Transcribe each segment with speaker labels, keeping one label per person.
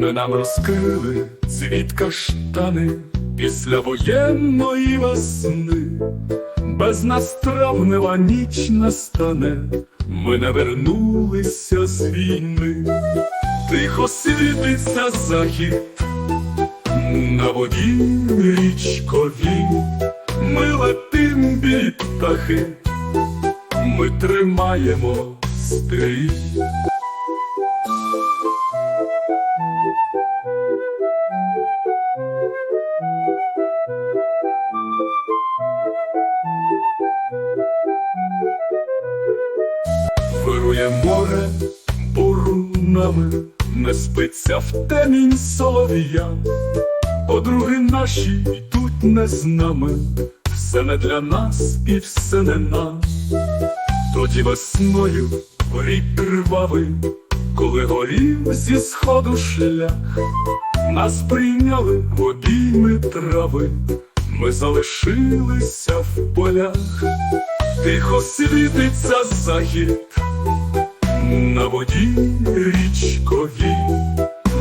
Speaker 1: Ми нам розкрили цвіт каштани після воєнної весни. Без нас травнева ніч настане, ми не вернулися з війни. Тихо світиться захід на воді річкові. Ми летим птахи, ми тримаємо стрій. Вирує море бурунами, не спиться в темінь солов'я. Подруги наші йдуть не з нами, все не для нас і все не нас. Тоді весною горій кривавий, коли горів зі сходу шлях, нас прийняли в обійми трави, ми залишилися в полях, тихо світиться захід воді річковій,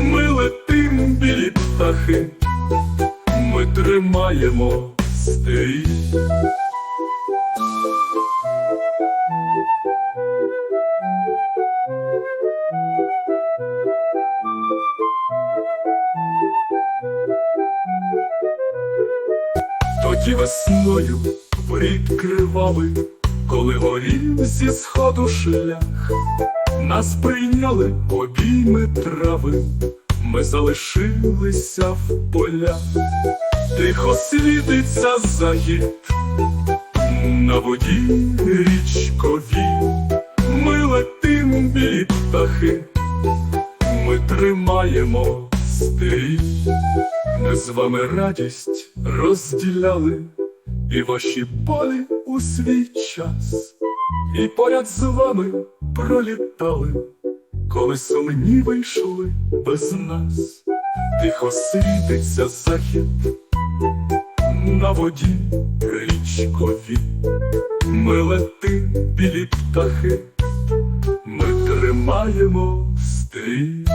Speaker 1: ми летим білі птахи, ми тримаємо стрій. Тоді весною в кривавий, коли горів зі сходу шлях, нас прийняли обійми трави, ми залишилися в полях, тихо світиться захід. На воді річковій, ми летим білі птахи, ми тримаємо стрій. Ми з вами радість розділяли. І ваші болі у свій час, і поряд з вами пролітали, коли сумні вийшли без нас, тихо світиться захід на воді річкові, ми лети білі птахи, ми тримаємо стрій.